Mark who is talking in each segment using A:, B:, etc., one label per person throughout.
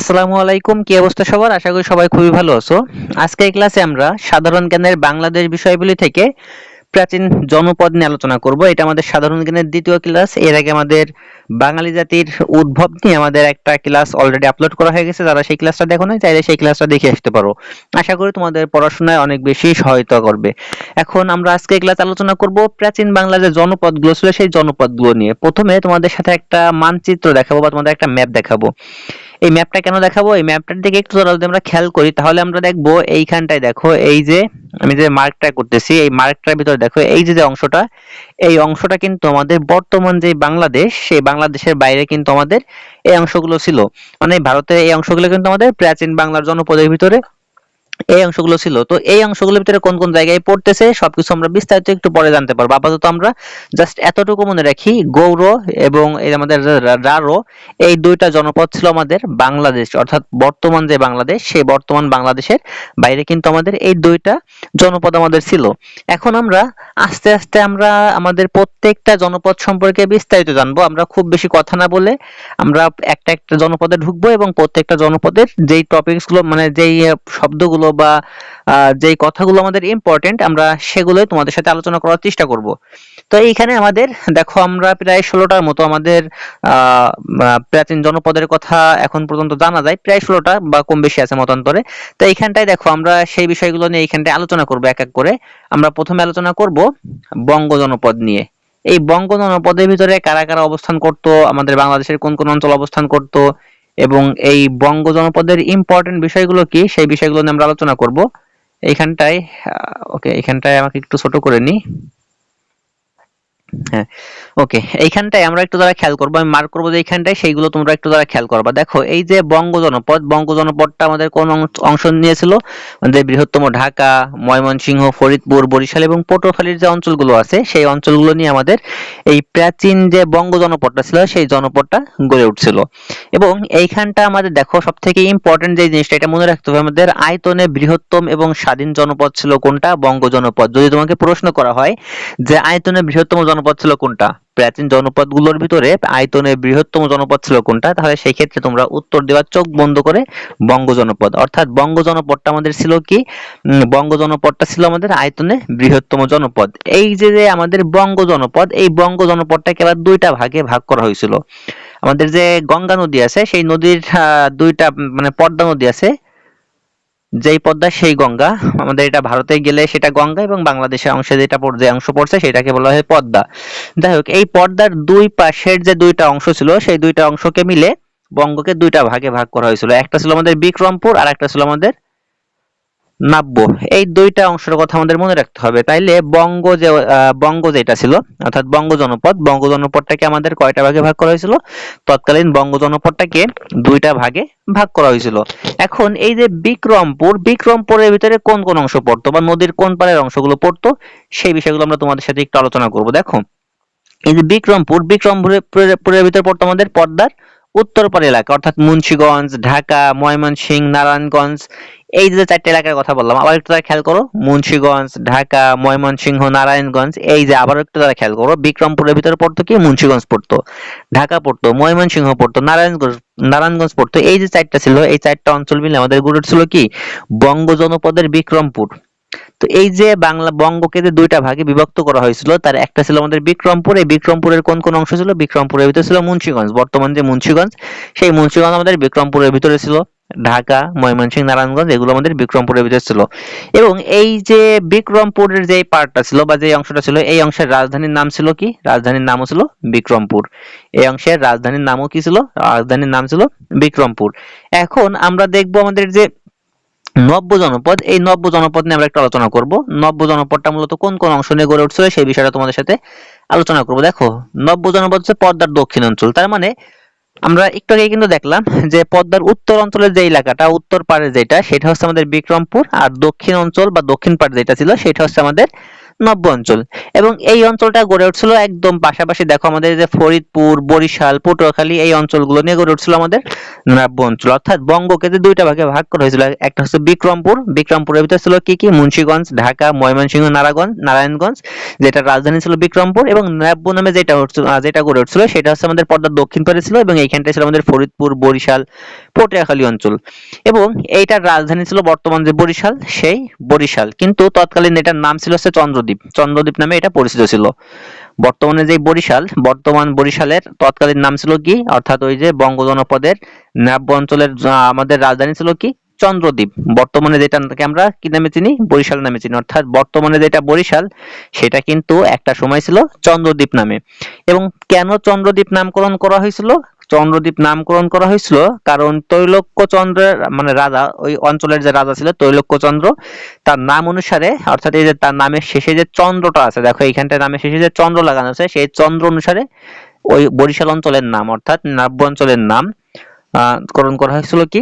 A: আসসালামু আলাইকুম, কি অবস্থা সবার? আশা করি সবাই খুবই ভালো আছো। আজকে এই ক্লাসে আমরা সাধারণ জ্ঞানের বাংলাদেশ বিষয়গুলি থেকে প্রাচীন জনপদ নিয়ে আলোচনা করব। এটা আমাদের সাধারণ জ্ঞানের দ্বিতীয় ক্লাস এর আগে আমাদের বাঙালি জাতির উদ্ভব নিয়ে আমাদের একটা ক্লাস অলরেডি আপলোড করা হয়ে গেছে। যারা সেই ক্লাসটা দেখো না চাইলে সেই ক্লাসটা দেখে আসতে পারো। আশা করি তোমাদের পড়াশোনায় অনেক বেশি সহায়তা করবে। এখন আমরা আজকে ক্লাস আলোচনা করব প্রাচীন বাংলার যে জনপদগুলো ছিল, সেই জনপদগুলো নিয়ে। প্রথমে তোমাদের সাথে একটা মানচিত্র দেখাবো বা তোমাদের একটা ম্যাপ দেখাবো। এই ম্যাপটা কেন দেখাবো? এই ম্যাপটার দিকে একটু যদি আমরা খেয়াল করি, তাহলে আমরা দেখব এইখানটায় দেখো, এই যে আমি যে মার্কটা করতেছি, এই মার্কটার ভিতরে দেখো, এই যে যে অংশটা, এই অংশটা কিন্তু আমাদের বর্তমান যে বাংলাদেশ, সেই বাংলাদেশের বাইরে কিন্তু আমাদের এই অংশগুলো ছিল। মানে ভারতের এই অংশগুলো কিন্তু আমাদের প্রাচীন বাংলার জনপদের ভিতরে এই অংশগুলো ছিল। তো এই অংশগুলোর ভিতরে কোন কোন জায়গায় পড়তেছে, সবকিছু আমরা বিস্তারিত একটু পরে জানতে পারব। আপাতত আমরা জাস্ট এতটুকু মনে রাখি গৌর এবং এই আমাদের রারো, এই দুইটা জনপদ ছিল আমাদের বাংলাদেশ, অর্থাৎ বর্তমান যে বাংলাদেশ, সেই বর্তমান বাংলাদেশের বাইরে কিন্তু আমাদের এই দুইটা জনপদ আমাদের ছিল। এখন আমরা আস্তে আস্তে আমরা আমাদের প্রত্যেকটা জনপদ সম্পর্কে বিস্তারিত জানব। আমরা খুব বেশি কথা না বলে আমরা একটা একটা জনপদে ঢুকবো এবং প্রত্যেকটা জনপদের যেই টপিকসগুলো মানে যেই শব্দগুলো বা যেই কথাগুলো আমাদের ইম্পর্টেন্ট আমরা সেগুলোই তোমাদের সাথে আলোচনা করার চেষ্টা করব। তো এইখানে আমাদের, দেখো আমরা প্রায় ষোলোটার মতো আমাদের প্রাচীন জনপদের কথা এখন পর্যন্ত জানা যায়, প্রায় ষোলোটা বা কম বেশি আছে মতান্তরে। তো এইখানটায় দেখো আমরা সেই বিষয়গুলো নিয়ে এইখানটায় আলোচনা করব এক এক করে। আমরা প্রথমে আলোচনা করব বঙ্গ জনপদ নিয়ে। এই বঙ্গ জনপদের ভিতরে কারা কারা অবস্থান করত, আমাদের বাংলাদেশের কোন কোন অঞ্চল অবস্থান করত এবং এই বঙ্গ জনপদের ইম্পর্টেন্ট বিষয়গুলো কি? সেই বিষয়গুলো নিয়ে আমরা আলোচনা করব। এইখানটায় ওকে এখানটায় আমাকে একটু ছোট করে নিই। হ্যাঁ। ওকে এইখানটায় আমরা একটু দ্বারা খেয়াল করব, আমি মার্ক করব যে এইখানটায়, সেইগুলো তোমরা একটু দ্বারা খেয়াল করবা। দেখো, এই যে বঙ্গ জনপদ, বঙ্গ জনপদটা আমাদের কোন অংশ- নিয়েছিল? আমাদের বৃহত্তম ঢাকা, ময়মনসিংহ, ফরিদপুর, বরিশাল এবং পটুয়াখালীর যে অঞ্চলগুলো আছে, সেই অঞ্চলগুলো নিয়ে আমাদের এই প্রাচীন যে বঙ্গ জনপদটা ছিল, সেই জনপদটা গড়ে উঠছিল। এবং এইখানটা আমাদের দেখো সব থেকে ইম্পর্টেন্ট যে জিনিসটা, এটা মনে রাখতে হবে, আমাদের আয়তনে বৃহত্তম এবং স্বাধীন জনপদ ছিল কোনটা? বঙ্গ জনপদ। যদি তোমাকে প্রশ্ন করা হয় যে আয়তনে বৃহত্তম জনপদ ছিল কোনটা? প্রাচীন জনপদগুলোর ভিতরে আয়তনে বৃহত্তম জনপদ ছিল কোনটা? তাহলে সেই ক্ষেত্রে তোমরা উত্তর দেওয়ার চোখ বন্ধ করে বঙ্গ জনপদ। অর্থাৎ বঙ্গ জনপদটা আমাদের ছিল কি? বঙ্গ জনপদটা ছিল আমাদের আয়তনে বৃহত্তম জনপদ। এই যে যে আমাদের বঙ্গ জনপদ, এই বঙ্গ জনপদটাকে আবার দুইটা ভাগে ভাগ করা হয়েছিল। আমাদের যে গঙ্গা নদী আছে, সেই নদীর দুইটা মানে পদ্মা নদী আছে যেই পদ্মা, সেই গঙ্গা। আমাদের এটা ভারতে গেলে সেটা গঙ্গা এবং বাংলাদেশের অংশে যেটা যে অংশ পড়ছে সেটাকে বলা হয় পদ্মা। যাই হোক, এই পদ্মার দুই পাশের যে দুইটা অংশ ছিল, সেই দুইটা অংশকে মিলে বঙ্গকে দুইটা ভাগে ভাগ করা হয়েছিল। একটা ছিল আমাদের বিক্রমপুর আর একটা ছিল আমাদের নাব্য। এই দুইটা অংশের কথা আমাদের মনে রাখতে হবে। তাইলে বঙ্গ যে বঙ্গ যেটা ছিল, অর্থাৎ বঙ্গ জনপদ, বঙ্গ জনপদটাকে আমাদের কয়টা ভাগে ভাগ করা হয়েছিল? তৎকালীন বঙ্গ জনপদটাকে দুইটা ভাগে ভাগ করা হয়েছিল। এখন এই যে বিক্রমপুর, বিক্রমপুরের ভিতরে কোন কোন অংশ পড়তো বা নদীর কোন পাড়ের অংশগুলো পড়তো, সেই বিষয়গুলো আমরা তোমাদের সাথে একটু আলোচনা করব। দেখো, এই যে বিক্রমপুর, বিক্রমপুরের, পুরের- পুরের ভিতরে পড়তো আমাদের পদ্মার উত্তরপাড় এলাকা, অর্থাৎ মুন্সিগঞ্জ, ঢাকা, ময়মনসিংহ, নারায়ণগঞ্জ এই যে চারটে এলাকার কথা বললাম, আবার একটু তারা খেয়াল করো, মুন্সিগঞ্জ, ঢাকা, ময়মনসিংহ, নারায়ণগঞ্জ, এই যে আবার একটু তারা খেয়াল করো, বিক্রমপুরের ভিতরে পড়তো কি? মুন্সিগঞ্জ পড়তো, ঢাকা পড়তো, ময়মনসিংহ পড়তো, নারায়ণগঞ্জ নারায়ণগঞ্জ পড়তো, এই যে চারটা ছিল, এই চারটা অঞ্চল মিলে আমাদের গড়ে ছিল কি? বঙ্গ জনপদের বিক্রমপুর। তো এই যে বাংলা, বঙ্গকে যে দুইটা ভাগে বিভক্ত করা হয়েছিল, তার একটা ছিল আমাদের বিক্রমপুর, এই বিক্রমপুরের কোন কোন অংশ ছিল? বিক্রমপুরের ভিতরে ছিল মুন্সিগঞ্জ, বর্তমান যে মুন্সিগঞ্জ, সেই মুন্সিগঞ্জ আমাদের বিক্রমপুরের ভিতরে ছিল। ঢাকা, ময়মনসিংহ, নারায়ণগঞ্জ, এগুলো আমাদের বিক্রমপুরের ভিতরে ছিল। এবং এই যে বিক্রমপুরের যে পার্টটা ছিল বা যে অংশটা ছিল, এই অংশের রাজধানীর নাম ছিল কি? রাজধানীর নামও ছিল বিক্রমপুর। এই অংশের রাজধানীর নামও কি ছিল? রাজধানীর নাম ছিল বিক্রমপুর। এখন আমরা দেখব আমাদের যে নব্য জনপদ, এই নব্য জনপদ নিয়ে আমরা একটু আলোচনা করব। নব্য জনপদটা মূলত কোন কোন অংশ নিয়ে গড়ে উঠছিল সেই বিষয়টা তোমাদের সাথে আলোচনা করব। দেখো, নব্য জনপদ হচ্ছে পদ্মার দক্ষিণ অঞ্চল তার মানে আমরা একটু আগে কিন্তু দেখলাম যে পদ্মার উত্তর অঞ্চলের যে এলাকাটা, উত্তর পারে যেটা, সেটা হচ্ছে আমাদের বিক্রমপুর আর দক্ষিণ অঞ্চল বা দক্ষিণ পাড় যেটা ছিল, সেটা হচ্ছে আমাদের নব্য অঞ্চল। এবং এই অঞ্চলটা গড়ে উঠছিল একদম পাশাপাশি দেখো আমাদের যে ফরিদপুর, বরিশাল, পটুয়াখালী, এই অঞ্চলগুলো নিয়ে গড়ে উঠছিল আমাদের নব্য অঞ্চল। অর্থাৎ বঙ্গকে যে দুইটা ভাগে ভাগ করা হয়েছিল, একটা হচ্ছে বিক্রমপুর। বিক্রমপুরের ভিতরে ছিল কি কি? মুন্সিগঞ্জ, ঢাকা, ময়মনসিংহ নারায়ণগঞ্জ নারায়ণগঞ্জ যেটা রাজধানী ছিল বিক্রমপুর এবং নব্য নামে যেটা যেটা গড়ে উঠছিল সেটা হচ্ছে আমাদের পর্দার দক্ষিণ পারে ছিল এবং এইখানটা ছিল আমাদের ফরিদপুর, বরিশাল, পটুয়াখালী অঞ্চল। এবং এইটার রাজধানী ছিল বর্তমান যে বরিশাল, সেই বরিশাল। কিন্তু তৎকালীন এটার নাম ছিল হচ্ছে চন্দ্রদ্বীপ। চন্দ্রদ্বীপ চন্দ্রদ্বীপ নামে এটা পরিচিত ছিল। বর্তমানে যে বরিশাল, বর্তমান বরিশালের তৎকালীন নাম ছিল কি? অর্থাৎ ওই যে বঙ্গ জনপদের নাব্য অঞ্চলের আমাদের রাজধানী ছিল কি? চন্দ্রদ্বীপ। বর্তমানে যেটাকে আমরা কি নামে চিনি? বরিশাল নামে চিনি। অর্থাৎ বর্তমানে যেটা বরিশাল, সেটা কিন্তু একটা সময় ছিল চন্দ্রদ্বীপ নামে। এবং কেন চন্দ্রদ্বীপ নামকরণ করা হয়েছিল? চন্দ্রদ্বীপ নামকরণ করা হয়েছিল। কারণ তৈলক্য চন্দ্রের মানে রাজা, ওই অঞ্চলের যে রাজা ছিল তৈলক্য চন্দ্র তার নাম অনুসারে, অর্থাৎ এই যে তার নামের শেষে যে চন্দ্রটা আছে, দেখো এইখানটায় নামের শেষে যে চন্দ্র লাগানো আছে, সেই চন্দ্র অনুসারে ওই বরিশাল অঞ্চলের নাম, অর্থাৎ নাব্য অঞ্চলের নাম করণ করা হয়েছিল কি?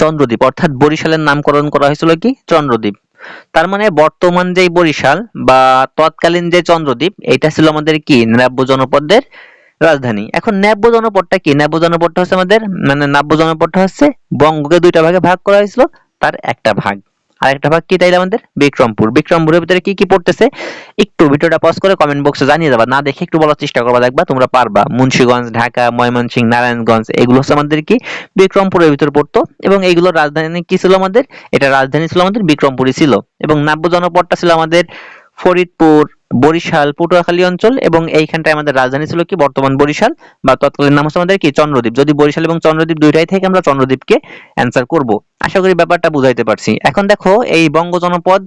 A: চন্দ্রদ্বীপ, অর্থাৎ বরিশালের নামকরণ করা হয়েছিল কি? চন্দ্রদ্বীপ। তার মানে বর্তমান যেই বরিশাল বা তৎকালীন যে চন্দ্রদ্বীপ, এটা ছিল আমাদের কি? নাব্য জনপদের রাজধানী। এখন নাব্য জনপদটা কি? নাব্য জনপদটা হচ্ছে আমাদের মানে নাব্য জনপদটা হচ্ছে বঙ্গকে দুইটা ভাগে ভাগ করা হয়েছিল, তার একটা ভাগ। আর একটা ভাগ কি তাইলে আমাদের? বিক্রমপুর। বিক্রমপুরের ভিতরে কি কি পড়তেছে? একটু ভিডিওটা পজ করে কমেন্ট বক্সে জানিয়ে যাবা না দেখে একটু বলার চেষ্টা করবা, দেখবা তোমরা পারবা। মুন্সিগঞ্জ, ঢাকা, ময়মনসিংহ, নারায়ণগঞ্জ, এগুলো হচ্ছে আমাদের কি? বিক্রমপুরের ভিতরে পড়তো। এবং এইগুলোর রাজধানী কি ছিল আমাদের? এটা রাজধানী ছিল আমাদের বিক্রমপুরই ছিল। এবং নাব্য জনপদটা ছিল আমাদের ফরিদপুর, বরিশাল, পটুয়াখালী অঞ্চল এবং এইখানটায় আমাদের রাজধানী ছিল কি? বর্তমান বরিশাল বা তৎকালীন নাম হচ্ছে আমাদের কি? চন্দ্রদ্বীপ। যদি বরিশাল এবং চন্দ্রদ্বীপ দুইটাই থেকে, আমরা চন্দ্রদ্বীপকে অ্যান্সার করব। আশা করি ব্যাপারটা বুঝাইতে পারছি। এখন দেখো, এই বঙ্গ জনপদ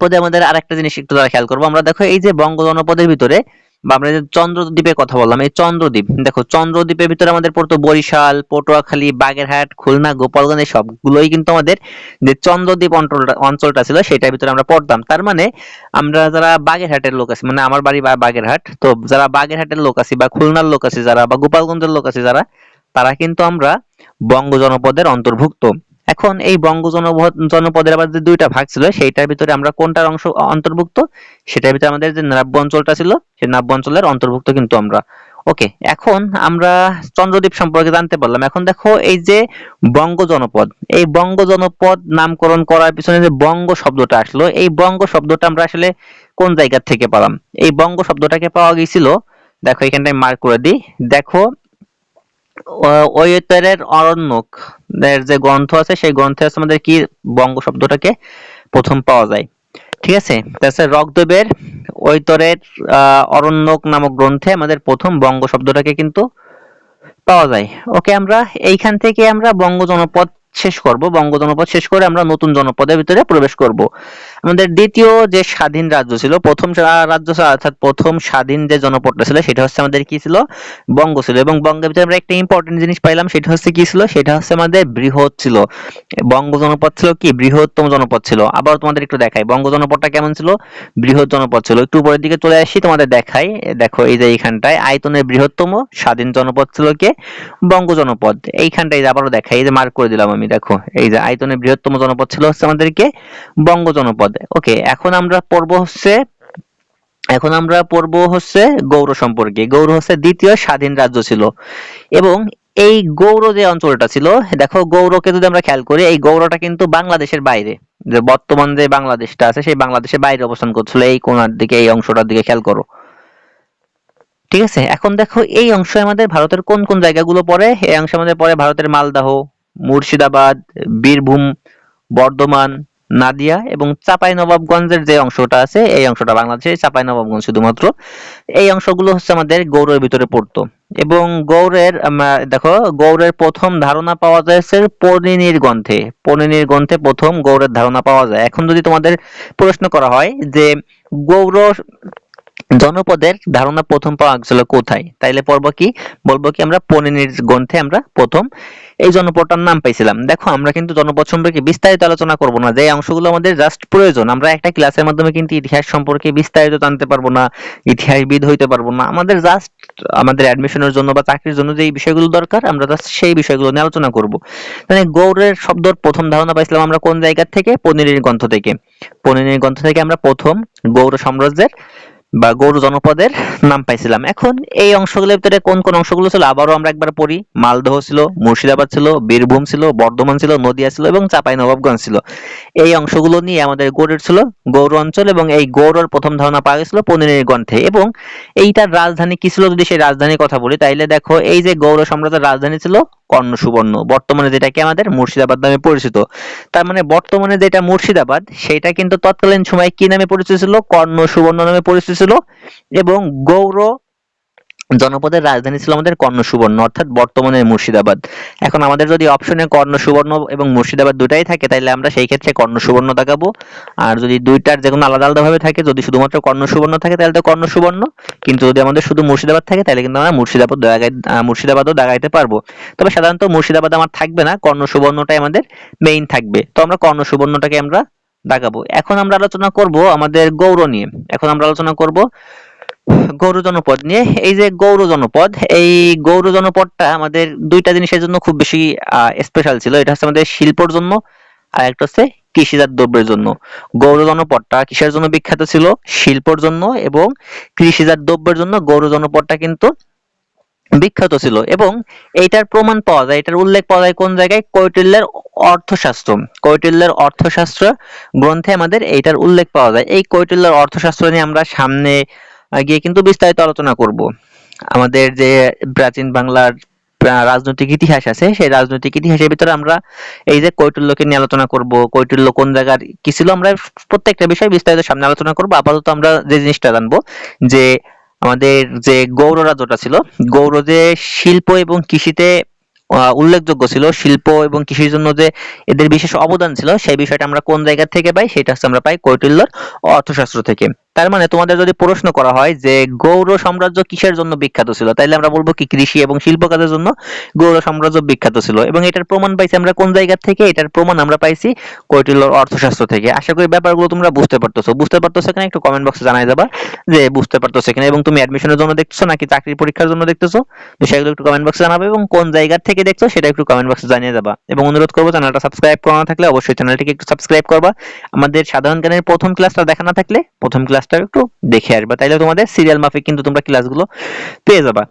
A: পদে আমাদের আরেকটা জিনিস একটু দ্বারা খেয়াল করব। আমরা দেখো, এই যে বঙ্গ জনপদের ভিতরে বা আমরা যে চন্দ্রদ্বীপের কথা বললাম, এই চন্দ্রদ্বীপ, দেখো চন্দ্রদ্বীপের ভিতরে আমাদের পড়তো বরিশাল, পটুয়াখালী, বাগেরহাট, খুলনা, গোপালগঞ্জ সবগুলোই কিন্তু আমাদের যে চন্দ্রদ্বীপ অঞ্চলটা অঞ্চলটা ছিল সেটার ভিতরে আমরা পড়তাম। তার মানে আমরা যারা বাগেরহাটের লোক আছি মানে আমার বাড়ি বাগেরহাট, তো যারা বাগেরহাটের লোক আছি বা খুলনার লোক আছি যারা বা গোপালগঞ্জের লোক আছি যারা, তারা কিন্তু আমরা বঙ্গ জনপদের অন্তর্ভুক্ত। এখন এই বঙ্গ জনপদের আবার যে দুইটা ভাগ ছিল, সেইটার ভিতরে আমরা কোনটার অংশ অন্তর্ভুক্ত? সেটার ভিতরে আমাদের যে নাব্য অঞ্চলটা ছিল, সেই নাব্য অঞ্চলের অন্তর্ভুক্ত কিন্তু আমরা। ওকে, এখন আমরা চন্দ্রদ্বীপ সম্পর্কে জানতে পারলাম। এখন দেখো, এই যে বঙ্গ জনপদ, এই বঙ্গ জনপদ নামকরণ করার পিছনে যে বঙ্গ শব্দটা আসলো, এই বঙ্গ শব্দটা আমরা আসলে কোন জায়গা থেকে পেলাম? এই বঙ্গ শব্দটাকে পাওয়া গিয়েছিল, দেখো এখানটায় মার্ক করে দিই। দেখো ওয়েতারের অরণ্যক এর যে গ্রন্থ আছে, সেই গ্রন্থে আছে আমাদের কি বঙ্গ শব্দটাকে প্রথম পাওয়া যায়। ঠিক আছে? তাছাড়া রকদেবের ঐতরের অরণ্যক নামক গ্রন্থে আমাদের প্রথম বঙ্গ শব্দটাকে কিন্তু পাওয়া যায়। ওকে, আমরা এইখান থেকে আমরা বঙ্গ জনপদ শেষ করব বঙ্গ জনপদ শেষ করে আমরা নতুন জনপদের ভিতরে প্রবেশ করব। আমাদের দ্বিতীয় যে স্বাধীন রাজ্য ছিল, প্রথম রাজ্য অর্থাৎ প্রথম স্বাধীন যে জনপদটা ছিল, সেটা হচ্ছে আমাদের কি ছিল? বঙ্গ ছিল। এবং বঙ্গের ভিতরে আমরা একটা ইম্পর্টেন্ট জিনিস পাইলাম, সেটা হচ্ছে কি ছিল? সেটা হচ্ছে আমাদের বৃহৎ ছিল। বঙ্গ জনপদ ছিল কি? বৃহত্তম জনপদ ছিল। আবার তোমাদের একটু দেখাই। বঙ্গ জনপদটা কেমন ছিল? বৃহৎ জনপদ ছিল। একটু উপরের দিকে চলে আসি, তোমাদের দেখাই। দেখো, এই যে এইখানটায় আয়তনের বৃহত্তম স্বাধীন জনপদ ছিল কে? বঙ্গ জনপদ এইখানটায় আবারও দেখাই, এই যে মার্ক করে দিলাম আমি। দেখো, এই যে আয়তনের বৃহত্তম জনপদ ছিল হচ্ছে আমাদেরকে বঙ্গ জনপদ ওকে এখন আমরা পড়ব হচ্ছে, এখন আমরা পড়ব হচ্ছে গৌড় সম্পর্কে। গৌড় হচ্ছে দ্বিতীয় স্বাধীন রাজ্য ছিল। এবং এই গৌড় যে অঞ্চলটা ছিল, দেখো গৌড়কে যদি আমরা খেয়াল করি, এই গৌড়টা কিন্তু বাংলাদেশের বাইরে। যে বর্তমান যে বাংলাদেশটা আছে, সেই বাংলাদেশের বাইরে অবস্থান করছিল। এই কোনার দিকে, এই অংশটার দিকে খেয়াল করো। ঠিক আছে? এখন দেখো, এই অংশে আমাদের ভারতের কোন কোন জায়গাগুলো পড়ে? এই অংশে আমাদের পড়ে ভারতের মালদাহ মুর্শিদাবাদ, বীরভূম, বর্ধমান, নাদিয়া এবং চাপাই নবাবগঞ্জের যে অংশটা আছে, এই অংশটা বাংলাদেশের চাপাই নবাবগঞ্জ শুধুমাত্র। এই অংশগুলো হচ্ছে আমাদের গৌড়ের ভিতরে পড়তো। এবং গৌড়ের দেখো, গৌড়ের প্রথম ধারণা পাওয়া যাচ্ছে পরিণীর গ্রন্থে। পরিণীর গ্রন্থে প্রথম গৌড়ের ধারণা পাওয়া যায়। এখন যদি তোমাদের প্রশ্ন করা হয় যে গৌড় জনপদের ধারণা প্রথম পাওয়া গেছিল কোথায়? তাইলে পড়ব কি? বলব কি আমরা পনিনির গ্রন্থে আমরা প্রথম এই জনপদটার নাম পাইছিলাম। দেখো, আমরা কিন্তু জনপদ সম্পর্কে বিস্তারিত আলোচনা করব না। যে অংশগুলো আমাদের জাস্ট প্রয়োজন, আমরা একটা ক্লাসের মাধ্যমে কিন্তু ইতিহাস সম্পর্কে বিস্তারিত জানতে পারব না, ইতিহাসবিদ হইতে পারব না। আমাদের জাস্ট আমাদের অ্যাডমিশনের জন্য বা চাকরির জন্য যে বিষয়গুলো দরকার, আমরা just সেই বিষয়গুলো নিয়ে আলোচনা করব। মানে গৌড়ের শব্দর প্রথম ধারণা পাইছিলাম আমরা কোন জায়গা থেকে? পনিরের গ্রন্থ থেকে। পনিরের গ্রন্থ থেকে আমরা প্রথম গৌড় সাম্রাজ্যের বা গৌড় জনপদের নাম পাইছিলাম। এখন এই অংশগুলোর ভিতরে কোন কোন অংশগুলো ছিল আবারও আমরা একবার পড়ি। মালদহ ছিল, মুর্শিদাবাদ ছিল, বীরভূম ছিল, বর্ধমান ছিল, নদিয়া ছিল এবং চাপাই নবাবগঞ্জ ছিল। এই অংশগুলো নিয়ে আমাদের গৌড়ের ছিল গৌড় অঞ্চল এবং এই গৌড়ের প্রথম ধারণা পাওয়া গেছিল পনিরের গ্রন্থে এবং এইটার রাজধানী কি ছিল যদি সেই রাজধানীর কথা বলি, তাইলে দেখো এই যে গৌড় সাম্রাজ্যের রাজধানী ছিল কর্ণ সুবর্ণ বর্তমানে যেটাকে আমাদের মুর্শিদাবাদ নামে পরিচিত। তার মানে বর্তমানে যেটা মুর্শিদাবাদ, সেটা কিন্তু তৎকালীন সময় কি নামে পরিচিত ছিল? কর্ণ সুবর্ণ নামে পরিচিত ছিল এবং গৌড় জনপদের রাজধানী ছিল আমাদের কর্ণ সুবর্ণ অর্থাৎ বর্তমানে মুর্শিদাবাদ। এখন আমাদের যদি অপশনে কর্ণ সুবর্ণ এবং মুর্শিদাবাদ দুটাই থাকে তাহলে আমরা সেই ক্ষেত্রে কর্ণ সুবর্ণ দেখাবো। আর যদি দুইটার যে কোনো আলাদা আলাদা ভাবে থাকে, যদি শুধুমাত্র কর্ণ সুবর্ণ থাকে তাহলে তো কর্ণ সুবর্ণ কিন্তু যদি আমাদের শুধু মুর্শিদাবাদ থাকে তাহলে কিন্তু আমরা মুর্শিদাবাদ মুর্শিদাবাদও দাগাইতে পারব। তবে সাধারণত মুর্শিদাবাদ আমার থাকবে না কর্ণ সুবর্ণটাই আমাদের মেইন থাকবে। তো আমরা কর্ণ সুবর্ণটাকে আমরা দাগাবো। এখন আমরা আলোচনা করব আমাদের গৌর নিয়ে। এখন আমরা আলোচনা করব গৌর জনপদ নিয়ে। এই যে গৌর জনপদ, এই গৌর জনপদটা আমাদের দুইটা জিনিসের জন্য খুব বেশি স্পেশাল ছিল। এটা হচ্ছে আমাদের শিল্পর জন্য, আর একটা হচ্ছে কৃষিজাত দ্রব্যের জন্য। গৌর জনপদটা কিসের জন্য বিখ্যাত ছিল? শিল্পর জন্য এবং কৃষিজাত দ্রব্যের জন্য গৌর জনপদটা কিন্তু বিখ্যাত ছিল এবং এইটার প্রমাণ পাওয়া যায়, এটার উল্লেখ পাওয়া যায় কোন জায়গায়? কৈটিল্যের অর্থশাস্ত্র। কৈটিল্যের অর্থশাস্ত্র গ্রন্থে আমাদের এইটার উল্লেখ পাওয়া যায়। এই কৈটিল্যের অর্থশাস্ত্র নিয়ে আমরা সামনে গিয়ে কিন্তু বিস্তারিত আলোচনা করব। আমাদের যে প্রাচীন বাংলার রাজনৈতিক ইতিহাস আছে, সেই রাজনৈতিক ইতিহাসের ভিতরে আমরা এই যে কৈটুল্যকে নিয়ে আলোচনা করব, কৈটুল্য কোন জায়গার, কি ছিল, আমরা প্রত্যেকটা বিষয় বিস্তারিত সামনে আলোচনা করব। আপাতত আমরা যে জিনিসটা জানব, যে আমাদের যে গৌর রাজ্যটা ছিল গৌর যে শিল্প এবং কৃষিতে উল্লেখযোগ্য ছিল শিল্প এবং কৃষির জন্য যে এদের বিশেষ অবদান ছিল, সেই বিষয়টা আমরা কোন জায়গা থেকে পাই, সেটা হচ্ছে আমরা পাই কৈটিল্যর অর্থশাস্ত্র থেকে। তার মানে তোমাদের যদি প্রশ্ন করা হয় যে গৌর সাম্রাজ্য কিসের জন্য বিখ্যাত ছিল, তাইলে আমরা বলব কি কৃষি এবং শিল্প কাজের জন্য গৌর সাম্রাজ্য বিখ্যাত ছিল। এবং এটার প্রমাণ পাইছি আমরা কোন জায়গা থেকে, এটার প্রমাণ আমরা পাইছি কৈটিল্যর অর্থশাস্ত্র থেকে। আশা করি ব্যাপারগুলো তোমরা বুঝতে পারতেছো। বুঝতে পারতেছো এখানে একটু কমেন্ট বক্সে জানাই যাবা যে বুঝতে পারতেছো এখানে এবং তুমি অ্যাডমিশনের জন্য দেখতেছো নাকি চাকরির পরীক্ষার জন্য দেখতেছো? সেগুলো একটু কমেন্ট বক্সে জানাবে এবং কোন জায়গা থেকে দেখছ, সেটা একটু কমেন্ট বক্সে জানিয়ে যাবা এবং অনুরোধ করব, চ্যানেলটা সাবস্ক্রাইব করা না থাকলে অবশ্যই চ্যানেলটিকে একটু সাবস্ক্রাইব করবা। আমাদের সাধারণ জ্ঞানের প্রথম ক্লাসটা দেখা না থাকলে প্রথম ক্লাসটা একটু দেখে আসবা। তাইলে তোমাদের সিরিয়াল মাফিক কিন্তু তোমরা ক্লাসগুলো পেয়ে যাবা।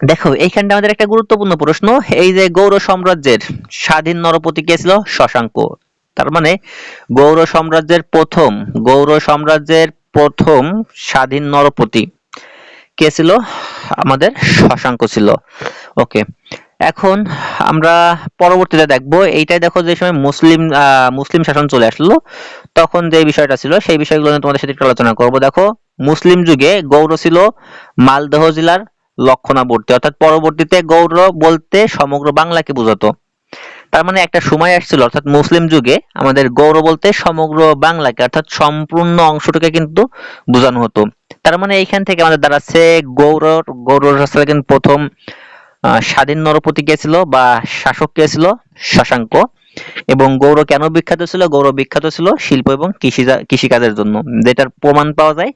A: দেখো, এইখানটা আমাদের একটা গুরুত্বপূর্ণ প্রশ্ন। এই যে গৌর সাম্রাজ্যের স্বাধীন নরপতি কে ছিল? শশাঙ্ক। তার মানে গৌর সাম্রাজ্যের প্রথম গৌর সাম্রাজ্যের প্রথম স্বাধীন নরপতি কে ছিল? আমাদের শশাঙ্ক ছিল। ওকে এখন আমরা পরবর্তীতে দেখব। এইটাই দেখো যে সময় মুসলিম মুসলিম শাসন চলে আসলো, তখন যে বিষয়টা ছিল সেই বিষয়গুলো নিয়ে তোমাদের সাথে একটু আলোচনা করব। দেখো, মুসলিম যুগে গৌর ছিল মালদহ জেলার লক্ষণাবর্তী, অর্থাৎ পরবর্তীতে গৌর বলতে সমগ্র বাংলাকে বোঝাতো। তার মানে একটা সময় আসছিল, অর্থাৎ মুসলিম যুগে আমাদের গৌর বলতে সমগ্র বাংলাকে, অর্থাৎ সম্পূর্ণ অংশটাকে কিন্তু বোঝানো হতো। তার মানে এইখান থেকে আমাদের দাঁড়াচ্ছে গৌর গৌর কিন্তু প্রথম স্বাধীন নরপতি কে ছিল বা শাসক কে ছিল? শশাঙ্ক। এবং গৌর কেন বিখ্যাত ছিল? গৌর বিখ্যাত ছিল শিল্প এবং কৃষি কৃষিকাজের জন্য। যেটার প্রমাণ পাওয়া যায়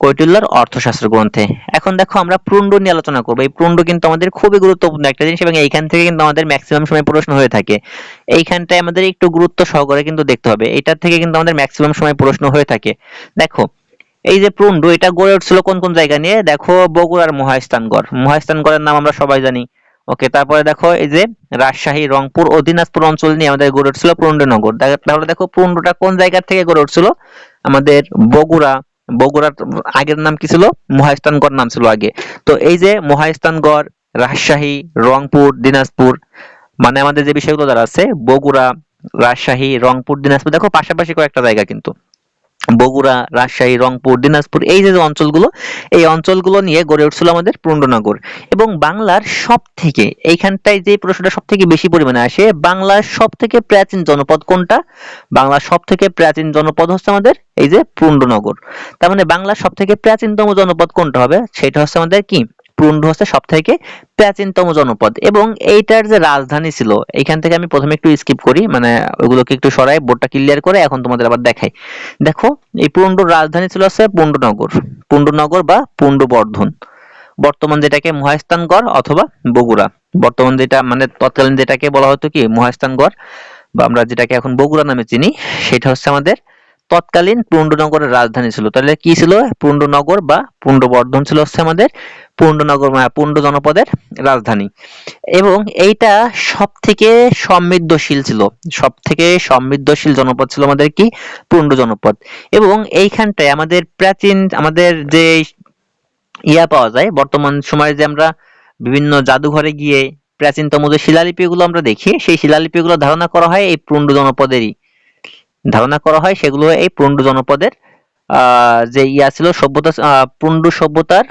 A: কৈটিল্যর অর্থশাস্ত্র গ্রন্থে। এখন দেখো আমরা প্রুণ্ড নিয়ে আলোচনা করব। এই প্রুণ্ড কিন্তু আমাদের খুবই গুরুত্বপূর্ণ একটা জিনিস এবং এইখান থেকে কিন্তু আমাদের ম্যাক্সিমাম সময় প্রশ্ন হয়ে থাকে। এইখানটায় আমাদের একটু গুরুত্ব সহকারে কিন্তু দেখতে হবে। এটার থেকে কিন্তু আমাদের ম্যাক্সিমাম সময় প্রশ্ন হয়ে থাকে। দেখো এই যে প্রুন্ড এটা গড়ে উঠছিল কোন কোন জায়গা নিয়ে? দেখো বগুড়ার মহাস্থানগড়। মহাস্থানগড়ের নাম আমরা সবাই জানি। ওকে, তারপরে দেখো এই যে রাজশাহী, রংপুর ও দিনাজপুর অঞ্চল নিয়ে আমাদের গড়ে উঠছিল প্রুন্ডনগর তাহলে দেখো প্রুন্ডটা কোন জায়গা থেকে গড়ে উঠছিল? আমাদের বগুড়া, বগুড়ার আগের নাম কি ছিল? মহাস্থানগড় নাম ছিল আগে। তো এই যে মহাস্থানগড়, রাজশাহী, রংপুর, দিনাজপুর মানে আমাদের যে বিষয়গুলো যারা আছে, বগুড়া, রাজশাহী, রংপুর, দিনাজপুর, দেখো পাশাপাশি কয়েকটা জায়গা কিন্তু। বগুড়া, রাজশাহী, রংপুর, দিনাজপুর এই যে অঞ্চলগুলো, এই অঞ্চলগুলো নিয়ে গড়ে উঠছিল আমাদের পুণ্ডনগর এবং বাংলার সব থেকে এইখানটায় যে প্রশ্নটা সব থেকে বেশি পরিমাণে আসে, বাংলার সব থেকে প্রাচীন জনপদ কোনটা? বাংলার সব থেকে প্রাচীন জনপদ হচ্ছে আমাদের এই যে পুণ্ডনগর তার মানে বাংলার সব থেকে প্রাচীনতম জনপদ কোনটা হবে? সেটা হচ্ছে আমাদের কি? পুন্ড হচ্ছে সব থেকে প্রাচীনতম জনপদ। এবং এইটার যে রাজধানী ছিল, এখান থেকে আমি প্রথমে একটু স্কিপ করি মানে ওগুলোকে একটু সরাই বোর্ডটা ক্লিয়ার করে এখন তোমাদের আবার দেখাই। দেখো, এই পুন্ডুর রাজধানী ছিল হচ্ছে পুন্ডনগর পুন্ডনগর বা পুন্ডবর্ধন বর্তমান যেটাকে মহাস্থানগড় অথবা বগুড়া। বর্তমান যেটা মানে তৎকালীন যেটাকে বলা হতো কি, মহাস্থানগড়, বা আমরা যেটাকে এখন বগুড়া নামে চিনি, সেটা হচ্ছে আমাদের তৎকালীন পুণ্ডনগরের রাজধানী ছিল। তাহলে কি ছিল? পুণ্ডনগর বা পুণ্ডবর্ধন ছিল হচ্ছে আমাদের পুণ্ডনগর মানে পুণ্ড জনপদের রাজধানী। এবং এইটা সব থেকে সমৃদ্ধশীল ছিল। সব থেকে সমৃদ্ধশীল জনপদ ছিল আমাদের কি? পুণ্ড জনপদ। এবং এইখানটায় আমাদের প্রাচীন, আমাদের যে ইয়া পাওয়া যায়, বর্তমান সময়ে যে আমরা বিভিন্ন জাদুঘরে গিয়ে প্রাচীনতম যে শিলালিপিগুলো আমরা দেখি, সেই শিলালিপিগুলো ধারণা করা হয় এই পুণ্ড জনপদেরই। ধারণা করা হয়, সেগুলো এই পুণ্ড জনপদের যে ইয়া ছিল সভ্যতা পুণ্ড সভ্যতার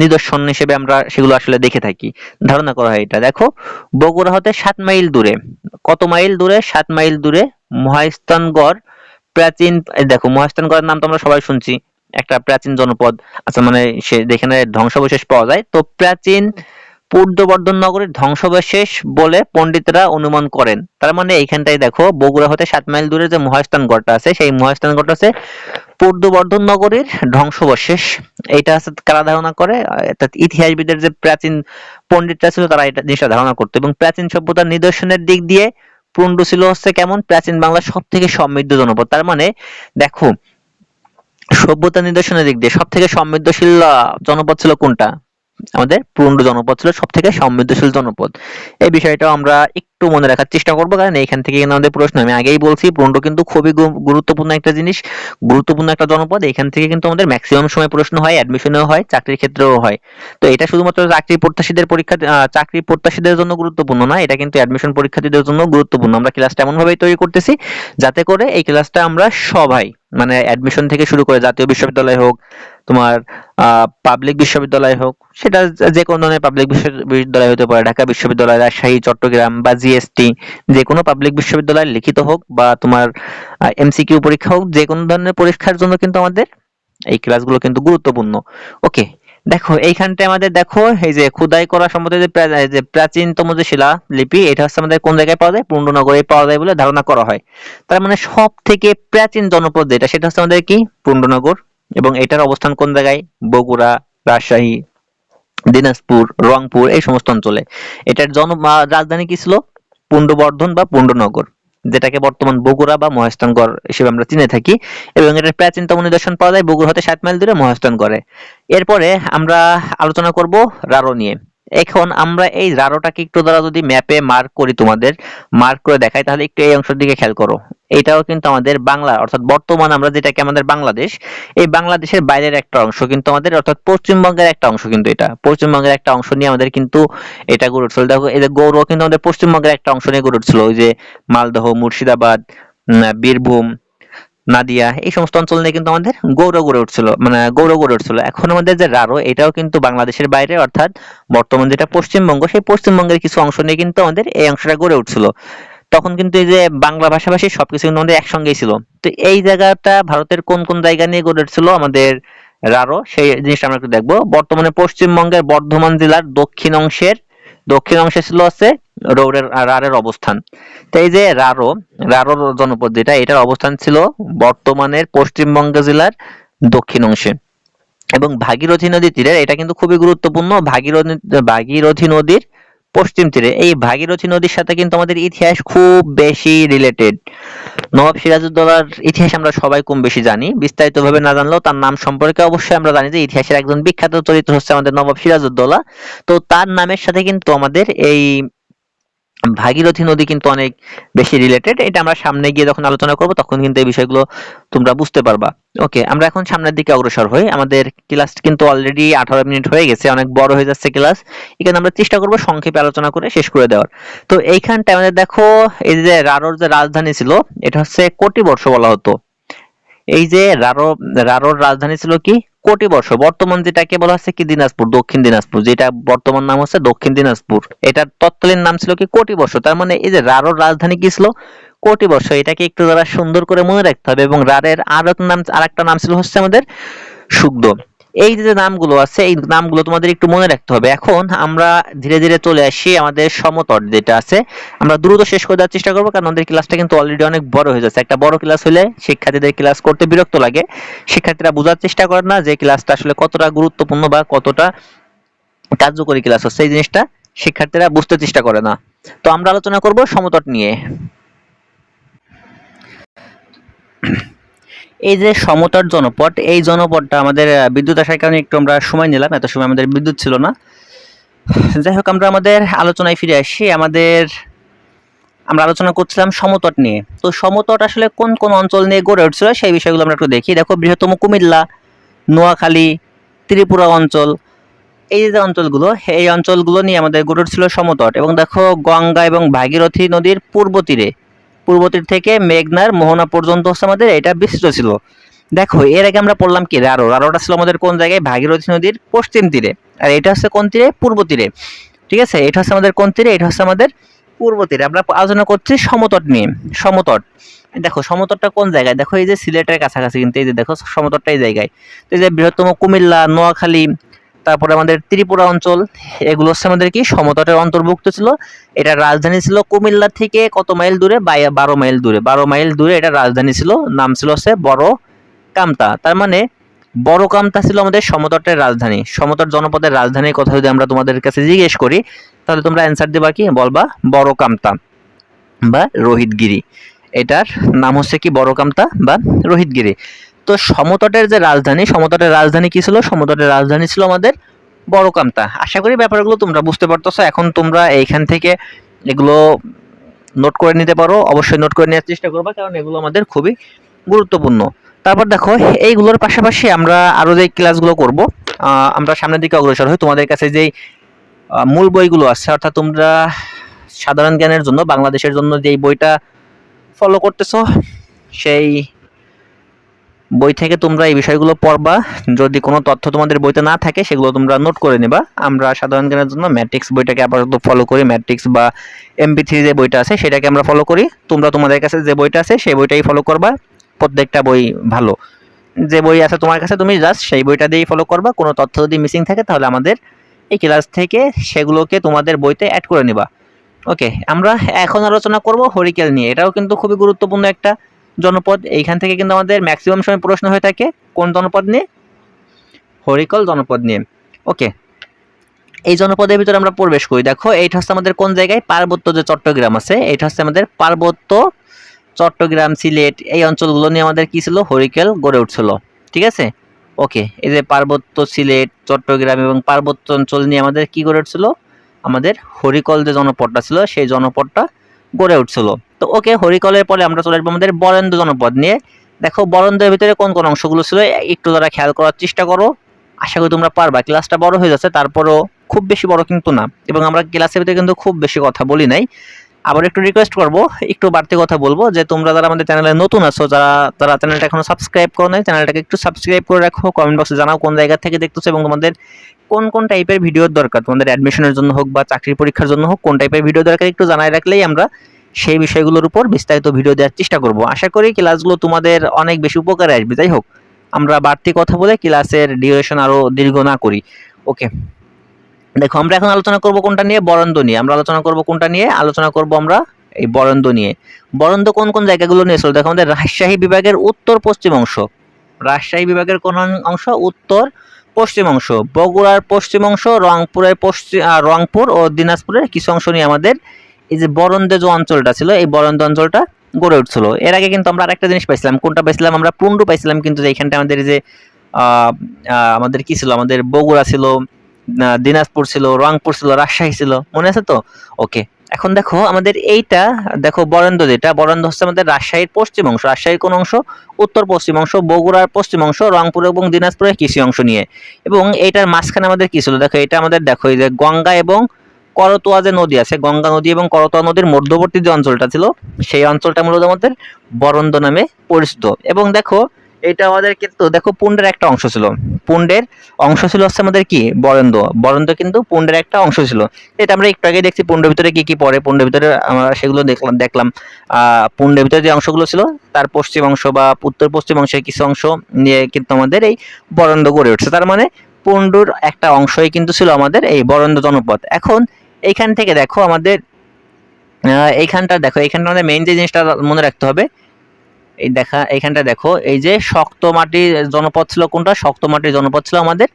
A: নিদর্শন হিসেবে আমরা সেগুলো আসলে দেখে থাকি। ধারণা করা হয় এটা। দেখো, বগুড়া হতে সাত মাইল দূরে। কত মাইল দূরে? সাত মাইল দূরে মহাস্থানগড় প্রাচীন দেখো, মহাস্থানগড়ের নাম তো আমরা সবাই শুনছি, একটা প্রাচীন জনপদ। আচ্ছা মানে সে যেখানে ধ্বংসাবশেষ পাওয়া যায়। তো প্রাচীন পূর্ববর্ধন নগরীর ধ্বংসাবশেষ বলে পণ্ডিতরা অনুমান করেন। তার মানে এইখানটায় দেখো, বগুড়া হতে সাত মাইল দূরে যে মহাস্থান মহাস্থানগড়টা আছে, সেই মহাস্থান মহাস্থানগড়টা আছে পূর্ববর্ধন নগরীর ধ্বংসাবশেষ। এটা হচ্ছে কারা ধারণা করে? অর্থাৎ ইতিহাসবিদের যে প্রাচীন পণ্ডিতরা ছিল, তারা এটা জিনিসটা ধারণা করতো। এবং প্রাচীন সভ্যতার নিদর্শনের দিক দিয়ে পুণ্ড ছিল হচ্ছে কেমন? প্রাচীন বাংলার সব থেকে সমৃদ্ধ জনপদ। তার মানে দেখো, সভ্যতা নিদর্শনের দিক দিয়ে সব থেকে সমৃদ্ধশীল জনপদ ছিল কোনটা? আমাদের পুরন্ড জনপদ ছিল সব থেকে সমৃদ্ধশীল জনপদ। এই বিষয়টা আমরা একটু মনে রাখার চেষ্টা করব। কারণ এইখান থেকে কিন্তু আমাদের প্রশ্ন, আমি আগেই বলছি পুরন্ড কিন্তু খুবই গুরুত্বপূর্ণ একটা জিনিস, গুরুত্বপূর্ণ একটা জনপদ। এখান থেকে কিন্তু আমাদের ম্যাক্সিমাম সময় প্রশ্ন হয় অ্যাডমিশনেও হয়, চাকরির ক্ষেত্রেও হয়। তো এটা শুধুমাত্র চাকরি প্রত্যাশীদের পরীক্ষা চাকরি প্রত্যাশীদের জন্য গুরুত্বপূর্ণ না, এটা কিন্তু অ্যাডমিশন পরীক্ষার্থীদের জন্য গুরুত্বপূর্ণ। আমরা ক্লাসটা এমন ভাবেই তৈরি করতেছি, যাতে করে এই ক্লাসটা আমরা সবাই মানে অ্যাডমিশন থেকে শুরু করে জাতীয় বিশ্ববিদ্যালয় হোক, তোমার পাবলিক বিশ্ববিদ্যালয় হোক, সেটা যে- কোনো ধরনের পাবলিক বিশ্ববিদ্যালয় হতে পারে, ঢাকা বিশ্ববিদ্যালয়, রাজশাহী, চট্টগ্রাম বা জিএসটি যে কোনো পাবলিক বিশ্ববিদ্যালয় লিখিত হোক বা তোমার এমসিকিউ পরীক্ষা হোক, যে কোনো ধরনের পরীক্ষার জন্য কিন্তু আমাদের এই ক্লাসগুলো কিন্তু গুরুত্বপূর্ণ। ওকে দেখো, এইখানটায় আমাদের দেখো, এই যে খোদাই করা সম্বন্ধে যে যে প্রাচীনতম যে শিলা লিপি, এটা হচ্ছে আমাদের কোন জায়গায় পাওয়া যায়? পূর্ণনগরে পাওয়া যায় বলে ধারণা করা হয়। তার মানে সব থেকে প্রাচীন জনপদ যেটা, সেটা হচ্ছে আমাদের কি? পূর্ণনগর এবং এটার অবস্থান কোন জায়গায়? বগুড়া, রাজশাহী, দিনাজপুর, রংপুর, এই সমস্ত অঞ্চলে। এটার জন রাজধানী কি ছিল? পুণ্ডবর্ধন বা পুণ্ডনগর, যেটাকে বর্তমান বগুড়া বা মহাস্থানগড় হিসেবে আমরা চিনে থাকি, এবং এটার প্রাচীনতম নিদর্শন পাওয়া যায় বগুড়া হতে সাত মাইল দূরে মহাস্থানগড়ে এরপরে আমরা আলোচনা করব রারো নিয়ে। এখন আমরা এই রারোটাকে একটু দ্বারা যদি ম্যাপে মার্ক করি তোমাদের মার্ক করে দেখাই, তাহলে একটু এই অংশের দিকে খেয়াল করো। এটাও কিন্তু আমাদের বাংলা, অর্থাৎ বর্তমান আমরা যেটাকে আমাদের বাংলাদেশ, এই বাংলাদেশের বাইরের একটা অংশ কিন্তু আমাদের, অর্থাৎ পশ্চিমবঙ্গের একটা অংশ কিন্তু এটা। পশ্চিমবঙ্গের একটা অংশ নিয়ে আমাদের কিন্তু এটা গড়ে উঠছিল। দেখো, এই যে গৌর কিন্তু আমাদের পশ্চিমবঙ্গের একটা অংশ নিয়ে গড়ে উঠছিল। ওই যে মালদহ, মুর্শিদাবাদ বীরভূম নাদিয়া, এই সমস্ত অঞ্চল নিয়ে কিন্তু আমাদের গৌর গড়ে উঠছিল মানে গৌর গড়ে উঠছিল। এখন আমাদের যে রারো এটাও কিন্তু বাংলাদেশের বাইরে, অর্থাৎ বর্তমান যেটা পশ্চিমবঙ্গ, সেই পশ্চিমবঙ্গের কিছু অংশ নিয়ে কিন্তু আমাদের এই অংশটা গড়ে উঠছিল। তখন কিন্তু এই যে বাংলা ভাষাভাষী সবকিছু কিন্তু আমাদের একসঙ্গেই ছিল। তো এই জায়গাটা ভারতের কোন কোন জায়গা নিয়ে গড়ে উঠছিল? আমাদের রারো সেই জিনিসটা আমরা একটু দেখব। বর্তমানে পশ্চিমবঙ্গের বর্ধমান জেলার দক্ষিণ অংশের, দক্ষিণ অংশে ছিল হচ্ছে রৌরের রারের অবস্থান। তো এই যে রারো রারো জনপদ যেটা এটার অবস্থান ছিল বর্তমানের পশ্চিমবঙ্গ জেলার দক্ষিণ অংশে। এবং ভাগীরথী নদীর তীরে, এটা কিন্তু খুবই গুরুত্বপূর্ণ, ভাগীরথী ভাগীরথী নদীর পশ্চিম তীরে। এই ভাগীরথী নদীর সাথে কিন্তু আমাদের ইতিহাস খুব বেশি রিলেটেড নবাব সিরাজউদ্দৌলার ইতিহাস আমরা সবাই কম বেশি জানি। বিস্তারিত ভাবে না জানলেও তার নাম সম্পর্কে অবশ্যই আমরা জানি যে ইতিহাসের একজন বিখ্যাত চরিত্র হচ্ছে আমাদের নবাব সিরাজউদ্দৌলা। তো তার নামের সাথে কিন্তু আমাদের এই ভাগীরথী নদী কিন্তু অনেক বেশি রিলেটেড এটা আমরা সামনে গিয়ে যখন আলোচনা করব, তখন কিন্তু এই বিষয়গুলো তোমরা বুঝতে পারবা। ওকে আমরা এখন সামনের দিকে অগ্রসর হই। আমাদের ক্লাস কিন্তু অলরেডি আঠারো মিনিট হয়ে গেছে, অনেক বড় হয়ে যাচ্ছে ক্লাস এখানে আমরা চেষ্টা করব সংক্ষেপে আলোচনা করে শেষ করে দেওয়ার। তো এইখানটা আমাদের দেখো, এই যে রারোর যে রাজধানী ছিল, এটা হচ্ছে কোটি বর্ষ বলা হতো। এই যে রারো, রারোর রাজধানী ছিল কি? কোটি বর্ষ বর্তমান যেটাকে বলা হচ্ছে কি দিনাজপুর, দক্ষিণ দিনাজপুর। যেটা বর্তমান নাম হচ্ছে দক্ষিণ দিনাজপুর। এটার তৎকালীন নাম ছিল কি কোটি বর্ষ তার মানে এই যে রারোর রাজধানী কি ছিল? কোটি বর্ষ এটাকে একটু দ্বারা সুন্দর করে মনে রাখতে হবে এবং রারের আর নাম নাম আরেকটা নাম ছিল হচ্ছে আমাদের সুগ্ধ এই যে নামগুলো আছে, এই নামগুলো তোমাদের একটু মনে রাখতে হবে। এখন আমরা ধীরে ধীরে চলে আসি আমাদের সমতট যেটা আছে। আমরা দ্রুত শেষ করে দেওয়ার চেষ্টা করব, কারণ আমাদের ক্লাসটা কিন্তু অলরেডি অনেক বড় হয়ে যাচ্ছে। একটা বড় ক্লাস হলে শিক্ষার্থীদের ক্লাস করতে বিরক্ত লাগে। শিক্ষার্থীরা বোঝার চেষ্টা করে না যে ক্লাসটা আসলে কতটা গুরুত্বপূর্ণ বা কতটা কার্যকরী ক্লাস হচ্ছে। এই জিনিসটা শিক্ষার্থীরা বুঝতে চেষ্টা করে না। তো আমরা আলোচনা করব সমতট নিয়ে। এই যে সমতট জনপদ, এই জনপদটা আমাদের বিদ্যুৎ আসার কারণে একটু আমরা সময় নিলাম, এত সময় আমাদের বিদ্যুৎ ছিল না। যাই হোক, আমরা আমাদের আলোচনায় ফিরে আসি। আমাদের, আমরা আলোচনা করছিলাম সমতট নিয়ে। তো সমতট আসলে কোন কোন অঞ্চল নিয়ে গড়ে উঠছিল সেই বিষয়গুলো আমরা একটু দেখি। দেখো, বৃহত্তম কুমিল্লা, নোয়াখালী, ত্রিপুরা অঞ্চল, এই যে অঞ্চলগুলো, এই অঞ্চলগুলো নিয়ে আমাদের গড়ে উঠছিল সমতট। এবং দেখো, গঙ্গা এবং ভাগীরথী নদীর পূর্ব তীরে পূর্ব তীর থেকে মেঘনার মোহনা পর্যন্ত হচ্ছে আমাদের এটা বিস্তৃত ছিল। দেখো, এর আগে আমরা পড়লাম কি? রারো। রারোটা ছিল আমাদের কোন জায়গায়? ভাগীরথী নদীর পশ্চিম তীরে। আর এটা হচ্ছে কোন তীরে? পূর্ব তীরে। ঠিক আছে? এটা হচ্ছে আমাদের কোন তীরে? এটা হচ্ছে আমাদের পূর্ব তীরে। আমরা আলোচনা করছি সমতট নিয়ে। সমতট। দেখো, সমতটটা কোন জায়গায়? দেখো, এই যে সিলেটের কাছাকাছি কিন্তু এই যে দেখো, সমতটটা এই জায়গায়। তো এই যে বৃহত্তম কুমিল্লা, নোয়াখালী তারপরে আমাদের ত্রিপুরা অঞ্চল, এগুলো হচ্ছে আমাদের কি সমতটের অন্তর্ভুক্ত ছিল। এটা রাজধানী ছিল কুমিল্লা থেকে কত মাইল দূরে? বারো মাইল দূরে। বারো মাইল দূরে এটা রাজধানী ছিল, নাম ছিল হচ্ছে বড় কামতা। তার মানে বড় কামতা ছিল আমাদের সমতটের রাজধানী। সমতট জনপদের রাজধানীর কথা যদি আমরা তোমাদের কাছে জিজ্ঞেস করি, তাহলে তোমরা অ্যান্সার দিবা কি? বলবা বড় কামতা বা রোহিতগিরি। এটার নাম হচ্ছে কি বড় কামতা বা রোহিতগিরি। তো সমতটের যে রাজধানী, সমতটের রাজধানী কি ছিল? সমতটের রাজধানী ছিল আমাদের বড় কামতা আশা করি ব্যাপারগুলো তোমরা বুঝতে পারতেছো। এখন তোমরা এইখান থেকে এগুলো নোট করে নিতে পারো। অবশ্যই নোট করে নেওয়ার চেষ্টা করবা, কারণ এগুলো আমাদের খুবই গুরুত্বপূর্ণ। তারপর দেখো, এইগুলোর পাশাপাশি আমরা আরও যে ক্লাসগুলো করব আমরা সামনের দিকে অগ্রসর হই। তোমাদের কাছে যেই মূল বইগুলো আছে, অর্থাৎ তোমরা সাধারণ জ্ঞানের জন্য, বাংলাদেশের জন্য যেই বইটা ফলো করতেছো, সেই বই থেকে তোমরা এই বিষয়গুলো পড়বা। যদি কোনো তথ্য তোমাদের বইতে না থাকে, সেগুলো তোমরা নোট করে নেবা। আমরা সাধারণ জ্ঞানের জন্য ম্যাট্রিক্স বইটাকে আপাতত ফলো করি। ম্যাট্রিক্স বা এমপি থ্রি যে বইটা আছে, সেটাকে আমরা ফলো করি। তোমরা তোমাদের কাছে যে বইটা আছে, সেই বইটাই ফলো করবা। প্রত্যেকটা বই ভালো। যে বই আছে তোমার কাছে, তুমি জাস্ট সেই বইটা দিয়েই ফলো করবা। কোনো তথ্য যদি মিসিং থাকে, তাহলে আমাদের এই ক্লাস থেকে সেগুলোকে তোমাদের বইতে অ্যাড করে নিবা। ওকে আমরা এখন আলোচনা করব হরিকেল নিয়ে। এটাও কিন্তু খুবই গুরুত্বপূর্ণ একটা জনপদ, এইখান থেকে কিন্তু আমাদের ম্যাক্সিমাম সময় প্রশ্ন হয়ে থাকে, কোন জনপদ নিয়ে? হরিকল জনপদ নিয়ে। ওকে এই জনপদের ভিতরে আমরা প্রবেশ করি। দেখো, এইটা হচ্ছে আমাদের কোন জায়গায়? পার্বত্য যে চট্টগ্রাম আছে, এইটা হচ্ছে আমাদের পার্বত্য চট্টগ্রাম, সিলেট, এই অঞ্চলগুলো নিয়ে আমাদের কি ছিল? হরিকেল গড়ে উঠছিল। ঠিক আছে? ওকে এই যে পার্বত্য, সিলেট, চট্টগ্রাম এবং পার্বত্য অঞ্চল নিয়ে আমাদের কি গড়ে উঠছিল? আমাদের হরিকল যে জনপদটা ছিল, সেই জনপদটা গড়ে উঠছিল। তো ওকে হরিকলের পরে আমরা চলে আসব আমাদের বরেন্দ্র জনপদ নিয়ে। দেখো বরেন্দ্রের ভিতরে কোন কোন অংশগুলো ছিল, একটু তারা খেয়াল করার চেষ্টা করো। আশা করি তোমরা পারবা। ক্লাসটা বড় হয়ে যাচ্ছে, তারপরও খুব বেশি বড় কিন্তু না, এবং আমরা ক্লাসের ভিতরে কিন্তু খুব বেশি কথা বলি নাই। আবার একটু রিকোয়েস্ট করব, একটু বাড়তি কথা বলব যে তোমরা যারা আমাদের চ্যানেলে নতুন আছো, যারা তারা চ্যানেলটা এখনও সাবস্ক্রাইব করো নাই চ্যানেলটাকে একটু সাবস্ক্রাইব করে রাখো কমেন্ট বক্সে জানাও কোন জায়গা থেকে দেখতেছো এবং তোমাদের কোন কোন টাইপের ভিডিওর দরকার। তোমাদের অ্যাডমিশনের জন্য হোক বা চাকরির পরীক্ষার জন্য হোক, কোন টাইপের ভিডিও দরকার একটু জানাই রাখলেই আমরা সেই বিষয়গুলোর উপর বিস্তারিত ভিডিও দেওয়ার চেষ্টা করব। আশা করি ক্লাসগুলো তোমাদের অনেক বেশি উপকারে আসবে। যাই হোক, আমরা বাড়তি কথা বলে ক্লাসের ডিউরেশন আরও দীর্ঘ না করি। ওকে দেখো, আমরা এখন আলোচনা করব কোনটা নিয়ে? বরন্দ নিয়ে। আমরা আলোচনা করব কোনটা নিয়ে? আলোচনা করব আমরা এই বরন্দ নিয়ে। বরেন্দ্র কোন কোন জায়গাগুলো নিয়ে ছিল দেখো, আমাদের রাজশাহী বিভাগের উত্তর পশ্চিম অংশ। রাজশাহী বিভাগের কোন অংশ? উত্তর পশ্চিম অংশ। বগুড়ার পশ্চিম অংশ, রংপুরের পশ্চিম রংপুর ও দিনাজপুরের কিছু অংশ নিয়ে আমাদের এই যে বরন্দে যে অঞ্চলটা ছিল, এই বরন্দ অঞ্চলটা গড়ে উঠছিল। এর আগে কিন্তু আমরা আরেকটা জিনিস পাইছিলাম, কোনটা পাইছিলাম? আমরা পুন্ডু পাইছিলাম, কিন্তু এইখানটা আমাদের যে আমাদের কি ছিল? আমাদের বগুড়া ছিল দিনাজপুর ছিল, রংপুর ছিল, রাজশাহী ছিল, মনে আছে তো? ওকে, এখন দেখো আমাদের এইটা, দেখো বরেন্দ্র যেটা, বরেন্দ্র হচ্ছে আমাদের রাজশাহীর পশ্চিম অংশ। রাজশাহীর কোন অংশ? উত্তর পশ্চিম অংশ, বগুড়ার পশ্চিম অংশ, রংপুর এবং দিনাজপুরের কৃষি অংশ নিয়ে। এবং এইটার মাঝখানে আমাদের কি ছিল? দেখো এটা আমাদের, দেখো এই যে গঙ্গা এবং করতোয়া যে নদী আছে, গঙ্গা নদী এবং করতোয়া নদীর মধ্যবর্তী যে অঞ্চলটা ছিল, সেই অঞ্চলটা মূলত আমাদের বরন্দ নামে পরিচিত। এবং দেখো, এটা আমাদের কিন্তু, দেখো, পুণ্ডের একটা অংশ ছিল। পুণ্ডের অংশ ছিল হচ্ছে আমাদের কি? বরেন্দ্র। বরেন্দ্র কিন্তু পুণ্ডের একটা অংশ ছিল। এটা আমরা একটু আগে দেখছি, পুণ্ডের ভিতরে কি কি পড়ে, পুণ্ডের ভিতরে আমরা সেগুলো দেখলাম দেখলাম। পুণ্ডের ভিতরে যে অংশগুলো ছিল, তার পশ্চিম অংশ বা উত্তর পশ্চিম অংশের কিছু অংশ নিয়ে কিন্তু আমাদের এই বরেন্দ্র গড়ে উঠছে। তার মানে পুণ্ডুর একটা অংশই কিন্তু ছিল আমাদের এই বরেন্দ্র জনপদ। এখন এইখান থেকে দেখো আমাদের এইখানটা দেখো, এইখানটা আমাদের মেইন যে জিনিসটা মনে রাখতে হবে, এই দেখা, এইখানটা দেখো, এই যে শক্ত মাটির জনপদ ছিল কোনটা? শক্ত মাটির জনপদ ছিল আমাদের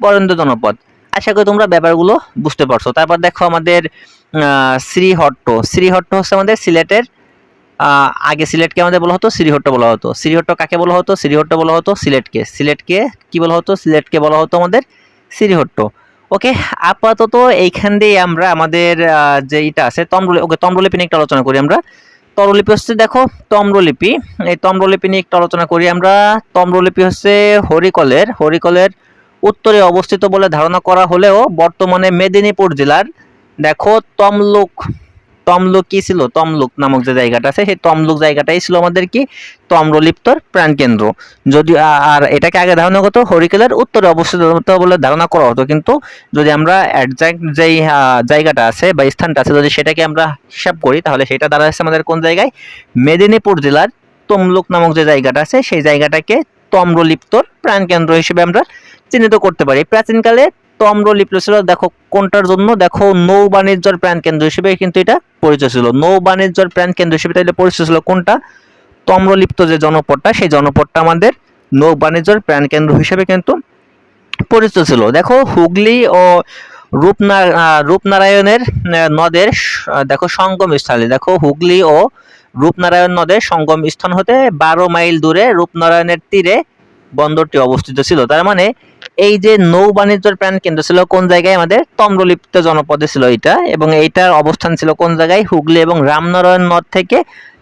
A: বরেন্দ্র জনপদ। আশা করি তোমরা ব্যাপারগুলো বুঝতে পারছ। তারপর দেখো আমাদের শ্রীহট্ট। শ্রীহট্ট হচ্ছে আমাদের সিলেটের আগে সিলেটকে আমাদের বলা হতো, শ্রীহট্ট বলা হতো। শ্রীহট্ট কাকে বলা হতো? শ্রীহট্ট বলা হতো সিলেটকে। সিলেটকে কি বলা হতো? সিলেটকে বলা হতো আমাদের শ্রীহট্ট। ওকে আপাতত এইখান দিয়ে আমরা আমাদের যে এটা আছে তম্রলিপি ওকে তম্রলিপি নিয়ে একটু আলোচনা করি আমরা। তম্রলিপি হচ্ছে দেখো তম্রলিপি এই তম্রলিপি নিয়ে একটা আলোচনা করি আমরা। তম্রলিপি হচ্ছে হরিকলের। হরিকলের উত্তরে অবস্থিত বলে ধারণা করা হলেও বর্তমানে মেদিনীপুর জেলার, দেখো, তমলুক তমলুক কি ছিল? তমলুক নামক যে জায়গাটা আছে, সেই তমলুক জায়গাটাই ছিল আমাদের কি? তম্রলিপ্তর প্রাণকেন্দ্র যদি আর এটাকে আগে ধারণা করতো হরিকেলের উত্তরে অবস্থিত বলে ধারণা করা হতো। কিন্তু যদি আমরা একজ্যাক্ট যেই জায়গাটা আছে বা স্থানটা আছে, যদি সেটাকে আমরা হিসাব করি, তাহলে সেটা দাঁড়াচ্ছে আমাদের কোন জায়গায়? মেদিনীপুর জেলার তমলুক নামক যে জায়গাটা আছে, সেই জায়গাটাকে তম্রলিপ্তর প্রাণকেন্দ্র হিসেবে আমরা চিহ্নিত করতে পারি। প্রাচীনকালে তম্রলিপ্ত ছিল, দেখো কোনটার জন্য? দেখো নৌ বাণিজ্যের প্রাণকেন্দ্র হিসেবে কিন্তু এটা পরিচয় ছিল। নৌ বাণিজ্যের প্রাণকেন্দ্র হিসেবে তাহলে পরিচয় ছিল কোনটা? তম্রলিপ্ত যে জনপদটা, সেই জনপদটা আমাদের নৌ বাণিজ্যের প্রাণকেন্দ্র হিসেবে কিন্তু পরিচিত ছিল। দেখো হুগলি ও রূপনা রূপনারায়ণের নদের দেখো সঙ্গম স্থলে। দেখো হুগলি ও রূপনারায়ণ নদের সঙ্গম স্থান হতে বারো মাইল দূরে রূপনারায়ণের তীরে বন্দরটি অবস্থিত ছিল। তার মানে এই যে নৌ বাণিজ্যের প্রাণ কেন্দ্র ছিল কোন জায়গায়? আমাদের তম্রলিপ্ত জনপদে ছিল এটা এবং এইটার অবস্থান ছিল কোন জায়গায়? হুগলি এবং রামনারায়ণ নদ থেকে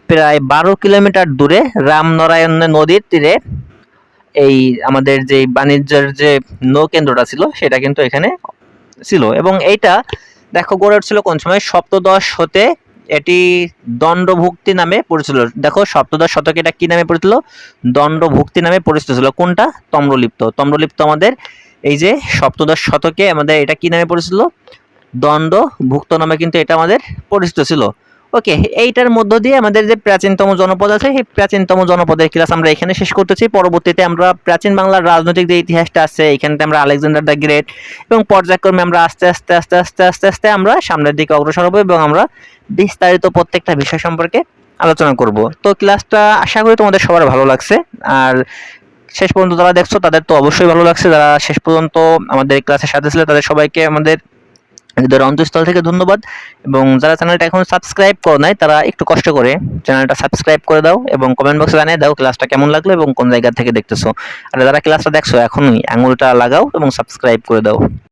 A: প্রায় বারো কিলোমিটার দূরে রামনারায়ণ নদীর তীরে এই আমাদের যে বাণিজ্যের যে নৌ কেন্দ্রটা ছিল, সেটা কিন্তু এখানে ছিল এবং এইটা, দেখো, গড়ে উঠছিল কোন সময়? সপ্তদশ হতে এটি দণ্ডভুক্তি নামে পরিচিত। দেখো সপ্তদশ শতকে এটা কী নামে পরিচিত? দণ্ডভুক্তি নামে পরিচিত ছিল। কোনটা? তম্রলিপ্ত। তম্রলিপ্ত আমাদের এই যে সপ্তদশ শতকে আমাদের এটা কী নামে পরিচিত? দণ্ডভুক্ত নামে কিন্তু এটা আমাদের পরিচিত ছিল। ওকে এইটার মধ্য দিয়ে আমাদের যে প্রাচীনতম জনপদ আছে, সেই প্রাচীনতম জনপদের ক্লাস আমরা এখানে শেষ করতেছি। পরবর্তীতে আমরা প্রাচীন বাংলার রাজনৈতিক যে ইতিহাসটা আছে এখানতে আমরা আলেকজান্ডার দ্য গ্রেট এবং পর্যায়ক্রমে আমরা আস্তে আস্তে আস্তে আস্তে আস্তে আস্তে আমরা সামনের দিকে অগ্রসর হব এবং আমরা বিস্তারিত প্রত্যেকটা বিষয় সম্পর্কে আলোচনা করব। তো ক্লাসটা আশা করি তোমাদের সবার ভালো লাগছে। আর শেষ পর্যন্ত যারা দেখছ, তাদের তো অবশ্যই ভালো লাগছে। যারা শেষ পর্যন্ত আমাদের ক্লাসের সাথে ছিল, তাদের সবাইকে আমাদের হৃদয়ের অন্তঃস্থল থেকে ধন্যবাদ। এবং যারা চ্যানেলটা এখন সাবস্ক্রাইব করো নাই, তারা একটু কষ্ট করে চ্যানেলটা সাবস্ক্রাইব করে দাও এবং কমেন্ট বক্সে জানিয়ে দাও ক্লাসটা কেমন লাগল এবং কোন জায়গা থেকে দেখতেছো। আর যারা ক্লাসটা দেখছ, এখনই আঙুলটা লাগাও এবং সাবস্ক্রাইব করে দাও।